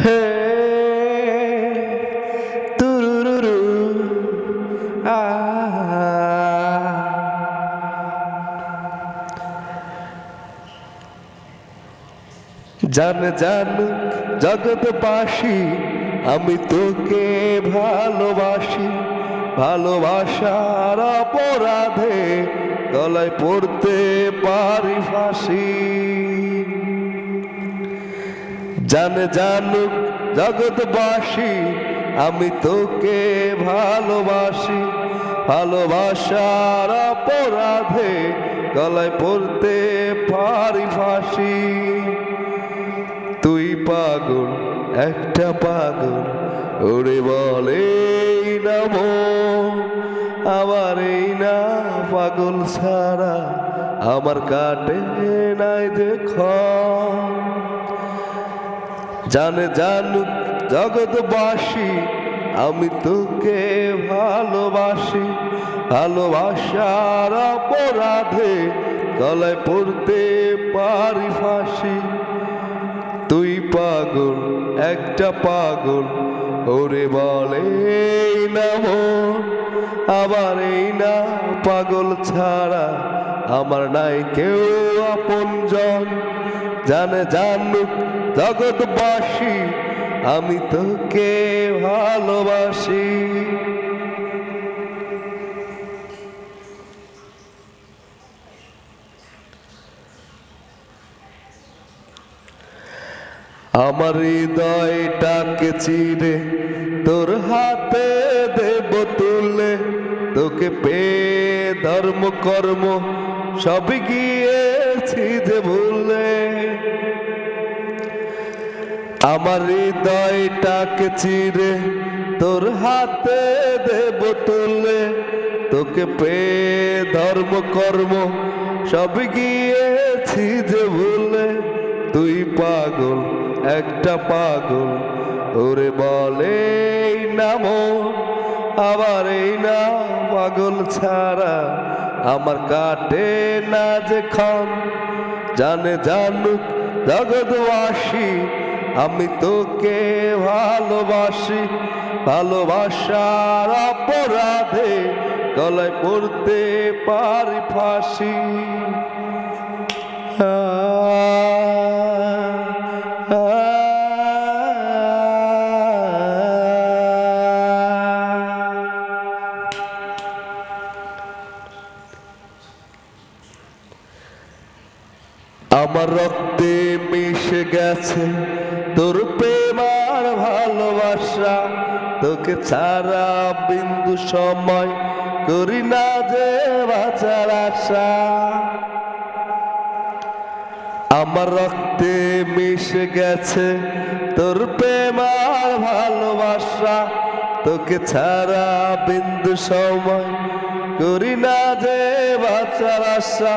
হে তুরুরু আ জান জান জগৎবাসী আমি তোকে ভালোবাসি। ভালোবাসার অপরাধে গলায় পড়তে পারি ফাঁসি। জান জানুক জগৎবাসী আমি তোকে ভালোবাসি। ভালোবাসার অপরাধে গলায় পড়তে পারি ফাঁসি। তুই পাগল একটা পাগল ওরে বলে এই না মন, আমার এই না পাগল ছাড়া আমার কাটে নাই দেখ জানে জানুক জগৎবাসী, আমি তোকে ভালোবাসি। ভালোবাসার অপরাধে গলায় পড়তে পারি ফাঁসি। তুই পাগল, একটা পাগল, ওরে বলে এই না আবার এই না, পাগল ছাড়া আমার নাই কেউ আপনজন। জানে জানুক জগৎবাসী, আমি তোকে ভালোবাসি। আমার হৃদয়টাকে চিরে তোর হাতে দেব তুলে, তোকে পে ধর্ম কর্ম সব গিয়েছি যে ভুলে। আমার হৃদয়টাকে চিরে তোর হাতে দেব তুলে। তোকে পেয়ে ধর্ম, কর্ম সব গিয়েছি যে ভুলে। তুই পাগল, একটা পাগল। ওরে বলে নাম আবার এই না পাগল ছাড়া আমার কাটে না যে ক্ষণ। জানে জানুক জগৎবাসী, আমি তোকে ভালোবাসি। ভালোবাসার অপরাধে গলায় পড়তে পারি ফাঁসি। আমার রক্তে মিশে গেছে। তোর প্রেমার ভালোবাসা, তোকে ছাড়া বিন্দু সময় করি না যে বাঁচার আশা। আমার রক্তে মিশে গেছে, তোর প্রেমার ভালোবাসা, তোকে ছাড়া বিন্দু সময় করি না যে বাঁচার আশা।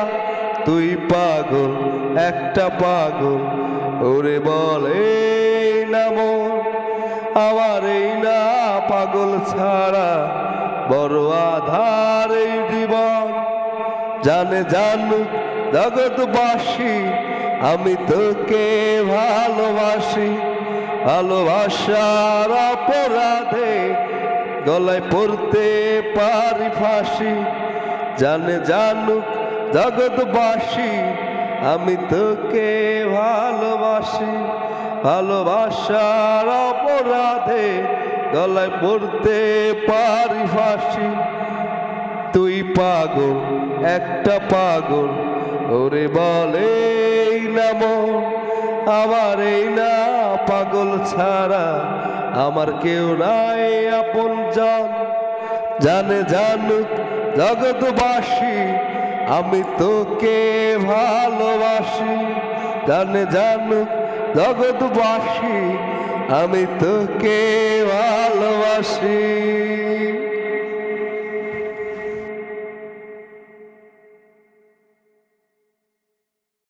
তুই পাগল, একটা পাগল। ওরে বলে নাম আমার এই না পাগল ছাড়া বড় আধার এই জীবন। জানে জানুক জগৎবাসী, আমি তোকে ভালোবাসি। ভালোবাসার অপরাধে গলায় পড়তে পারি ফাঁসি। জানে জানুক জগৎবাসী, আমি তোকে ভালোবাসি। ভালোবাসার অপরাধে গলায় পড়তে পারি ফাঁসি। তুই পাগল, একটা পাগল, ওরে বলে নাম। আমার এই না, পাগল ছাড়া আমার কেউ নাই আপন জান। জানে জানুক জগৎবাসী আমি তোকে ভালোবাসি জানে জানুক জগৎবাসী। আমি তোকে ভালোবাসি